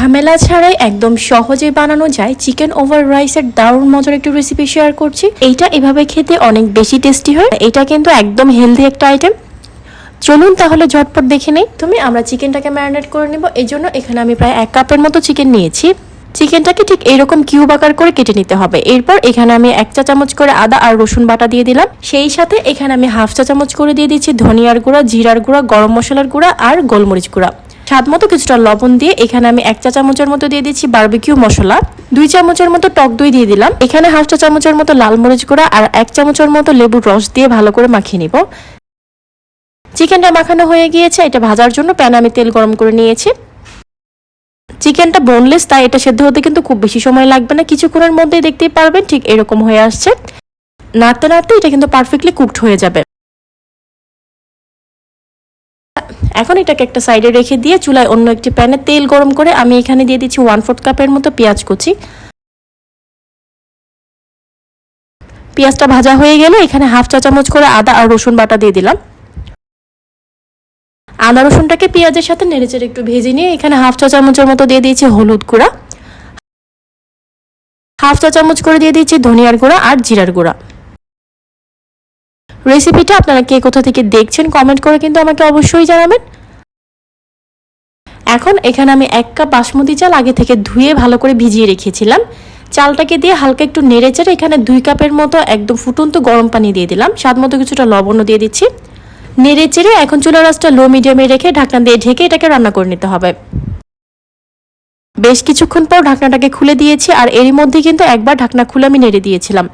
ঝামেলা ছাড়াই একদম সহজে বানানো যায় চিকেন ওভার রাইসের দারুণ মজার একটি রেসিপি শেয়ার করছি। এইটা এভাবে খেতে অনেক বেশি টেস্টি হয়। এটা কিন্তু একদম হেলদি একটা আইটেম চলুন তাহলে ঝটপট দেখে নেই। তুমি, আমরা চিকেনটাকে ম্যারিনেট করে নেব। এই জন্য এখানে আমি প্রায় এক কাপের মতো চিকেন নিয়েছি। চিকেনটাকে ঠিক এরকম কিউব আকার করে কেটে নিতে হবে। এরপর এখানে আমি এক চা চামচ করে আদা আর রসুন বাটা দিয়ে দিলাম। সেই সাথে এখানে আমি হাফ চা চামচ করে দিয়ে দিচ্ছি ধনিয়ার গুঁড়া, জিরার গুঁড়া, গরম মশলার গুঁড়া আর গোলমরিচ গুঁড়া। স্বাদ মতো কিছুটা লবণ দিয়ে এখানে আমি এক চা চামচের মতো দিয়ে দিচ্ছি বারবিকিউ মশলা, দুই চামচের মতো টক দই দিয়ে দিলাম। এখানে হাফ চা চামচের মতো লাল মরিচ গুঁড়া আর এক চামচের মতো লেবুর রস দিয়ে ভালো করে মাখিয়ে নিব। চিকেনটা মাখানো হয়ে গিয়েছে, এটা ভাজার জন্য প্যানে আমি তেল গরম করে নিয়েছি। চিকেনটা বোনলেস তাই এটা সেদ্ধ হতে কিন্তু খুব বেশি সময় লাগবে না, কিছুক্ষণের মধ্যেই দেখতেই পারবেন, ঠিক এরকম হয়ে আসছে। নাড়তে নাড়তে এটা কিন্তু পারফেক্টলি কুকড হয়ে যাবে। এখন এটাকে একটা সাইডে রেখে দিয়ে চুলায় অন্য একটি প্যানে তেল গরম করে আমি এখানে দিয়ে দিচ্ছি ওয়ান ফোর্থ কাপের মতো পেঁয়াজ কুচি। পেঁয়াজটা ভাজা হয়ে গেলে এখানে হাফ চা চামচ করে আদা আর রসুন বাটা দিয়ে দিলাম। আদা রসুনটাকে পেঁয়াজের সাথে নেড়েচেড়ে একটু ভেজে নিয়ে এখানে হাফ চা চামচের মতো দিয়ে দিয়েছি হলুদ গুঁড়া। হাফ চা চামচ করে দিয়ে দিয়েছি ধনিয়ার গুঁড়া আর জিরার গুঁড়া। রেসিপিটা আপনারা কে কোথা থেকে দেখছেন কমেন্ট করে কিন্তু আমাকে অবশ্যই জানাবেন। এখন এখানে আমি এক কাপ বাসমতি চাল আগে থেকে ধুয়ে ভালো করে ভিজিয়ে রেখেছিলাম। চালটাকে দিয়ে হালকা একটু নেড়ে চেড়ে এখানে দুই কাপের মতো একদম ফুটন্ত গরম পানি দিয়ে দিলাম। স্বাদ মতো কিছুটা লবণও দিয়ে দিচ্ছি। নেড়ে চেড়ে এখন চুলা আঁচটা লো মিডিয়ামে রেখে ঢাকনা দিয়ে ঢেকে এটাকে রান্না করে নিতে হবে। বেশ কিছুক্ষণ পর ঢাকনাটাকে খুলে দিয়েছি আর এরই মধ্যে কিন্তু একবার ঢাকনা খুলে আমি নেড়ে দিয়েছিলাম।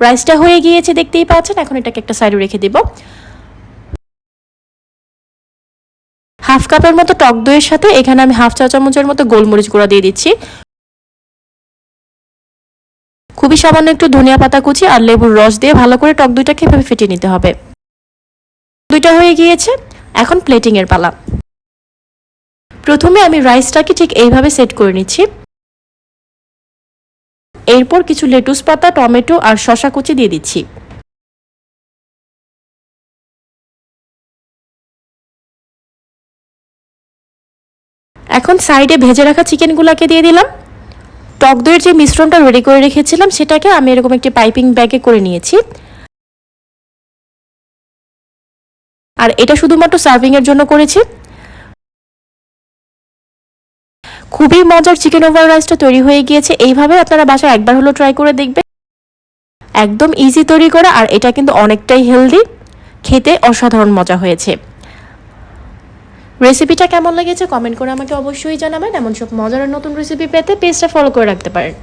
রাইসটা হয়ে গিয়েছে, দেখতেই পাচ্ছেন। এখন এটাকে একটা সাইডে রেখে দিব। হাফ কাপের মতো টক দইয়ের সাথে এখানে আমি হাফ চা চামচের মতো গোলমরিচ গুঁড়া দিয়ে দিচ্ছি। খুবই সামান্য একটু ধনিয়া পাতা কুচি আর লেবুর রস দিয়ে ভালো করে টক দইটাকে এভাবে ফেটিয়ে নিতে হবে। দুইটা হয়ে গিয়েছে। এখন প্লেটিং এর পালা। প্রথমে আমি রাইসটাকে ঠিক এইভাবে সেট করে নিচ্ছি। এরপর কিছু লেটুস পাতা, টমেটো আর শশা কুচি দিয়ে দিচ্ছি। এখন সাইডে ভেজে রাখা চিকেনগুলোকে দিয়ে দিলাম। টক দইয়ের যে মিশ্রণটা রেডি করে রেখেছিলাম, সেটাকে আমি এরকম একটি পাইপিং ব্যাগে করে নিয়েছি। আর এটা শুধুমাত্র সার্ভিং এর জন্য করেছি। খুবই মজার চিকেন ওভার রাইসটা তৈরি হয়ে গিয়েছে। এইভাবে আপনারা বাসায় একবার হলো ট্রাই করে দেখবেন। একদম ইজি তৈরি করা আর এটা কিন্তু অনেকটাই হেলদি খেতে অসাধারণ মজা হয়েছে। রেসিপিটা কেমন লেগেছে? কমেন্ট করে আমাকে অবশ্যই জানাবেন। এমন সব মজার নতুন রেসিপি পেতে পেজটা ফলো করে রাখতে পারেন।